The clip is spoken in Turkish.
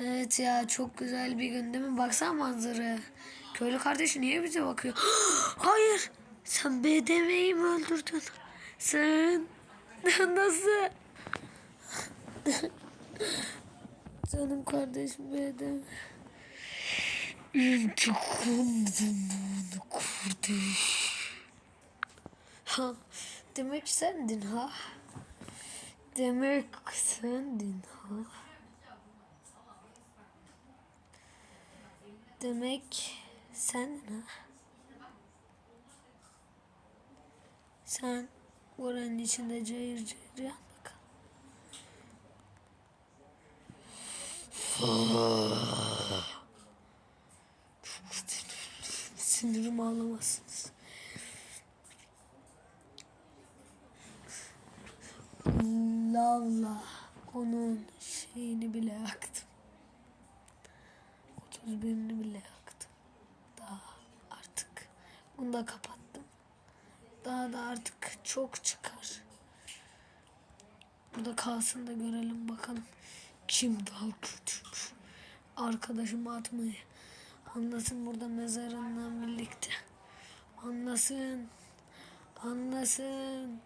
Evet ya çok güzel bir gün değil mi? Baksana manzaraya. Köylü kardeşi niye bize bakıyor? Hayır. Sen BDM'yi mi öldürdün? Sen nasıl? Canım kardeşim BDM. İntikam zamanı kardeş. Ha, demek sendin ha. Demek sendin ha. Demek sendin ha. Sen oranın içinde cayır cayır yan bakalım. Sinirim ağlamasınız. Lavla onun şeyini bile yaktım. 31'ini bile yaktım. Daha artık bunu da kapattım. Daha da artık çok çıkar. Burada kalsın da görelim bakalım kim daha kötüymüş. Arkadaşımı atmayı anlasın burada mezarından birlikte. Anlasın. Anlasın.